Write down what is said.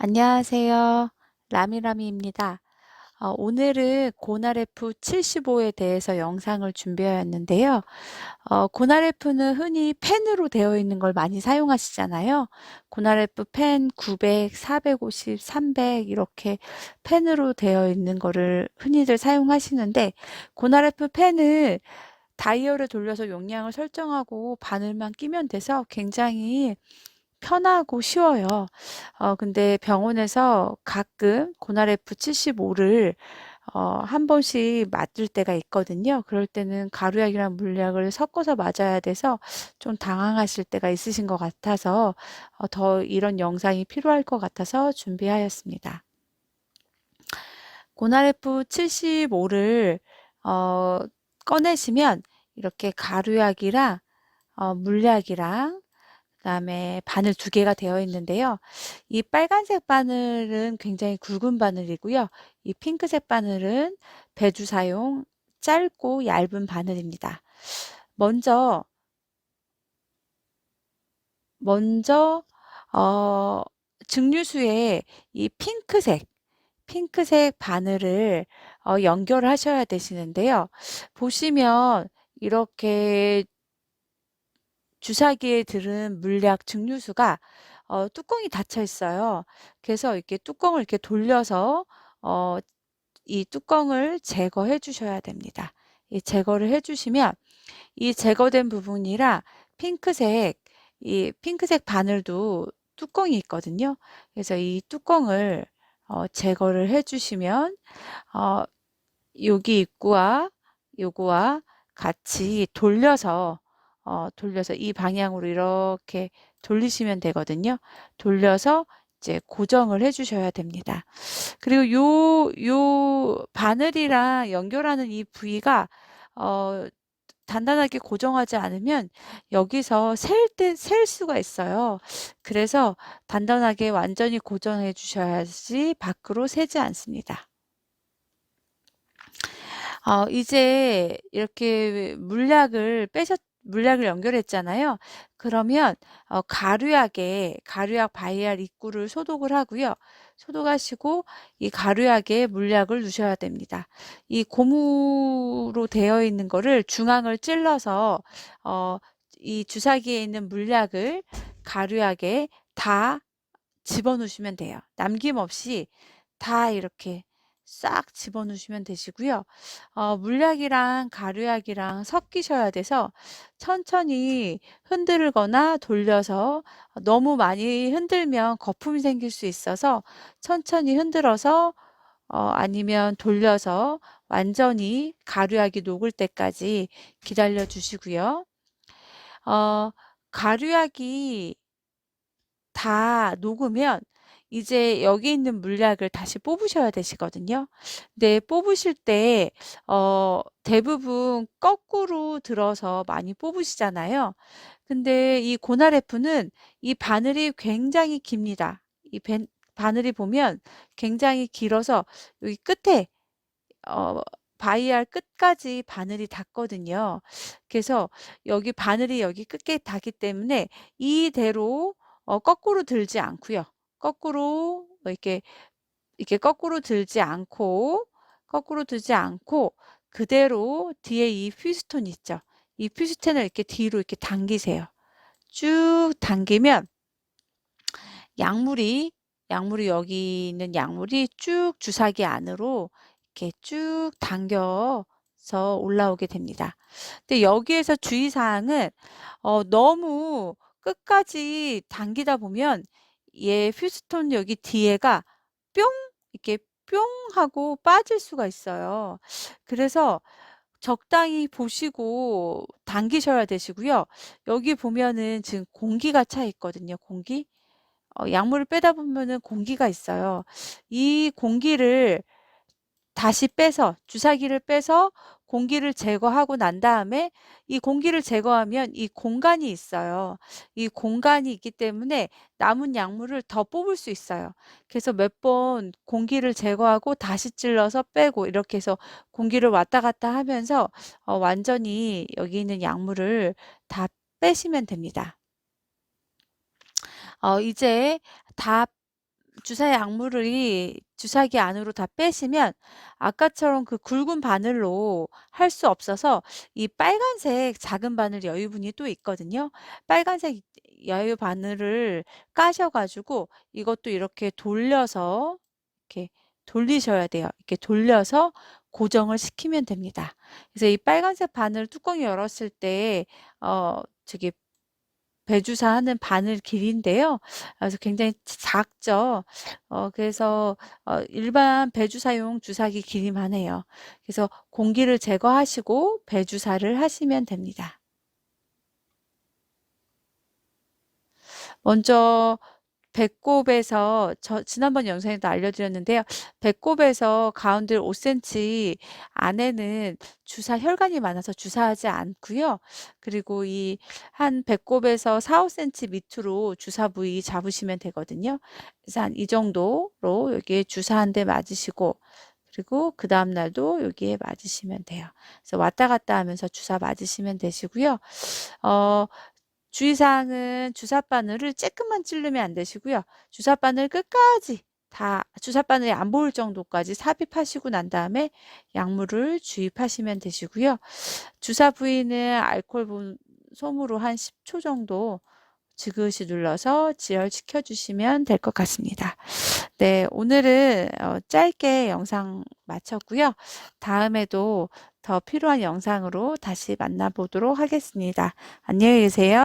안녕하세요. 라미라미입니다. 어, 오늘은 고나레프 75에 대해서 영상을 준비하였는데요. 어, 고나레프는 흔히 펜으로 되어 있는 걸 많이 사용하시잖아요. 고나레프 펜 900, 450, 300 이렇게 펜으로 되어 있는 거를 흔히들 사용하시는데 고나레프 펜은 다이얼을 돌려서 용량을 설정하고 바늘만 끼면 돼서 굉장히 편하고 쉬워요. 어 근데 병원에서 가끔 고나레프 75를 어한 번씩 맞을 때가 있거든요. 그럴 때는 가루약이랑 물약을 섞어서 맞아야 돼서 좀 당황하실 때가 있으신 것 같아서 어 더 이런 영상이 필요할 것 같아서 준비하였습니다. 고나레프 75를 어 꺼내시면 이렇게 가루약이랑 어 물약이랑 그다음에 바늘 두 개가 되어 있는데요. 이 빨간색 바늘은 굉장히 굵은 바늘이고요. 이 핑크색 바늘은 배주 사용 짧고 얇은 바늘입니다. 먼저 먼저 어 증류수에 이 핑크색 핑크색 바늘을 어 연결하셔야 되시는데요. 보시면 이렇게 주사기에 들은 물약 증류수가 어, 뚜껑이 닫혀 있어요. 그래서 이렇게 뚜껑을 이렇게 돌려서 어, 이 뚜껑을 제거해 주셔야 됩니다. 이 제거를 해 주시면 이 제거된 부분이라 핑크색 이 핑크색 바늘도 뚜껑이 있거든요. 그래서 이 뚜껑을 어, 제거를 해 주시면 어, 여기 입구와 요거와 같이 돌려서 어, 돌려서 이 방향으로 이렇게 돌리시면 되거든요. 돌려서 이제 고정을 해 주셔야 됩니다. 그리고 요, 요 바늘이랑 연결하는 이 부위가 어, 단단하게 고정하지 않으면 여기서 셀 때, 셀 수가 있어요. 그래서 단단하게 완전히 고정해 주셔야지 밖으로 새지 않습니다. 어, 이제 이렇게 물약을 빼셨, 물약을 연결했잖아요. 그러면 어, 가루약에 가루약 바이알 입구를 소독을 하고요. 소독하시고 이 가루약에 물약을 넣으셔야 됩니다. 이 고무로 되어 있는 거를 중앙을 찔러서 어, 이 주사기에 있는 물약을 가루약에 다 집어넣으시면 돼요. 남김없이 다 이렇게 싹 집어넣으시면 되시고요. 어, 물약이랑 가루약이랑 섞이셔야 돼서 천천히 흔들거나 돌려서 너무 많이 흔들면 거품이 생길 수 있어서 천천히 흔들어서 어, 아니면 돌려서 완전히 가루약이 녹을 때까지 기다려 주시고요. 어, 가루약이 다 녹으면 이제 여기 있는 물약을 다시 뽑으셔야 되시거든요. 근데 뽑으실 때 어, 대부분 거꾸로 들어서 많이 뽑으시잖아요. 근데 이 고나레프는 이 바늘이 굉장히 깁니다. 이 벤, 바늘이 보면 굉장히 길어서 여기 끝에 어, 바이알 끝까지 바늘이 닿거든요. 그래서 여기 바늘이 여기 끝에 닿기 때문에 이대로 어, 거꾸로 들지 않고요. 거꾸로 뭐 이렇게 이렇게 거꾸로 들지 않고 거꾸로 들지 않고 그대로 뒤에 이 퓨스톤 있죠. 이 퓨스톤을 이렇게 뒤로 이렇게 당기세요. 쭉 당기면 약물이 약물이 여기 있는 약물이 쭉 주사기 안으로 이렇게 쭉 당겨서 올라오게 됩니다. 근데 여기에서 주의사항은 어, 너무 끝까지 당기다 보면 얘 퓨스톤 여기 뒤에가 뿅 이렇게 뿅 하고 빠질 수가 있어요. 그래서 적당히 보시고 당기셔야 되시고요. 여기 보면은 지금 공기가 차 있거든요. 공기. 어, 약물을 빼다 보면은 공기가 있어요. 이 공기를 다시 빼서 주사기를 빼서 공기를 제거하고 난 다음에 이 공기를 제거하면 이 공간이 있어요. 이 공간이 있기 때문에 남은 약물을 더 뽑을 수 있어요. 그래서 몇 번 공기를 제거하고 다시 찔러서 빼고 이렇게 해서 공기를 왔다 갔다 하면서 어, 완전히 여기 있는 약물을 다 빼시면 됩니다. 어, 이제 다 주사 약물이 주사기 안으로 다 빼시면 아까처럼 그 굵은 바늘로 할 수 없어서 이 빨간색 작은 바늘 여유분이 또 있거든요. 빨간색 여유 바늘을 까셔 가지고 이것도 이렇게 돌려서 이렇게 돌리셔야 돼요. 이렇게 돌려서 고정을 시키면 됩니다. 그래서 이 빨간색 바늘 뚜껑 열었을 때 어 저기 배주사 하는 바늘 길이인데요. 그래서 굉장히 작죠. 어 그래서 어 일반 배주사용 주사기 길이만 해요. 그래서 공기를 제거하시고 배주사를 하시면 됩니다. 먼저 배꼽에서 저 지난번 영상에도 알려드렸는데요. 배꼽에서 가운데 5cm 안에는 주사 혈관이 많아서 주사하지 않고요. 그리고 이 한 배꼽에서 4, 5cm 밑으로 주사 부위 잡으시면 되거든요. 그래서 한 이 정도로 여기에 주사 한 대 맞으시고 그리고 그 다음 날도 여기에 맞으시면 돼요. 그래서 왔다 갔다 하면서 주사 맞으시면 되시고요. 어, 주의사항은 주사 바늘을 쬐끔만 찌르면 안 되시고요. 주사 바늘 끝까지 다 주사 바늘이 안 보일 정도까지 삽입하시고 난 다음에 약물을 주입하시면 되시고요. 주사 부위는 알코올 분- 솜으로 한 10초 정도 지그시 눌러서 지혈시켜 주시면 될 것 같습니다. 네, 오늘은 어, 짧게 영상 마쳤고요. 다음에도 더 필요한 영상으로 다시 만나보도록 하겠습니다. 안녕히 계세요.